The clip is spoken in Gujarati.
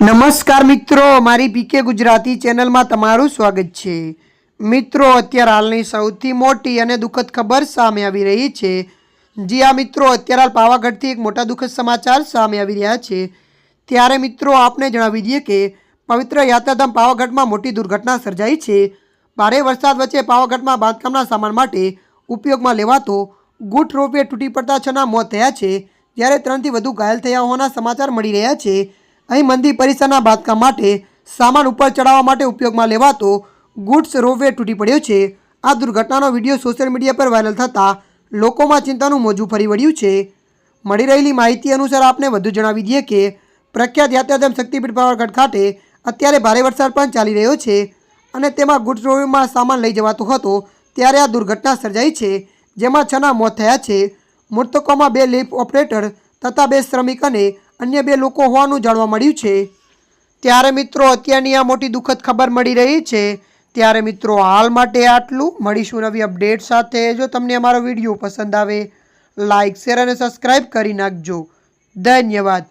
નમસ્કાર મિત્રો, મારી પીકે ગુજરાતી ચેનલમાં તમારું સ્વાગત છે. મિત્રો, અત્યારે હાલની સૌથી મોટી અને દુઃખદ ખબર સામે આવી રહી છે. જી આ મિત્રો, અત્યારે હાલ પાવાગઢથી એક મોટા દુઃખદ સમાચાર સામે આવી રહ્યા છે. ત્યારે મિત્રો, આપને જણાવી દઈએ કે પવિત્ર યાત્રાધામ પાવાગઢમાં મોટી દુર્ઘટના સર્જાઈ છે. ભારે વરસાદ વચ્ચે પાવાગઢમાં બાંધકામના સામાન માટે ઉપયોગમાં લેવાતો ગુટ રોપવે તૂટી પડતા છના મોત થયા છે. જ્યારે ત્રણથી વધુ ઘાયલ થયા હોવાના સમાચાર મળી રહ્યા છે. અહીં મંદિર પરિસરના બાંધકામ માટે સામાન ઉપર ચડાવવા માટે ઉપયોગમાં લેવાતો ગુડ્સ રોપવે તૂટી પડ્યો છે. આ દુર્ઘટનાનો વીડિયો સોશિયલ મીડિયા પર વાયરલ થતાં લોકોમાં ચિંતાનું મોજું ફરી વળ્યું છે. મળી રહેલી માહિતી અનુસાર આપને વધુ જણાવી દઈએ કે પ્રખ્યાત યાત્રાધામ શક્તિપીઠ પાવાગઢ ખાતે અત્યારે ભારે વરસાદ પણ ચાલી રહ્યો છે અને તેમાં ગુડ્સ રોપવેમાં સામાન લઈ જવાતો હતો ત્યારે આ દુર્ઘટના સર્જાઈ છે, જેમાં છના મોત થયા છે. મૃતકોમાં બે લિફ્ટ ઓપરેટર તથા બે શ્રમિક અને અન્ય બે લોકો હોવાનું જાણવા મળ્યું છે. ત્યારે મિત્રો અત્યારની આ મોટી દુઃખદ ખબર મળી રહી છે. ત્યારે મિત્રો હાલ માટે આટલું. મળીશું નવી અપડેટ સાથે. જો તમને અમારો વીડિયો પસંદ આવે લાઇક શેર અને સબસ્ક્રાઈબ કરી નાખજો. ધન્યવાદ.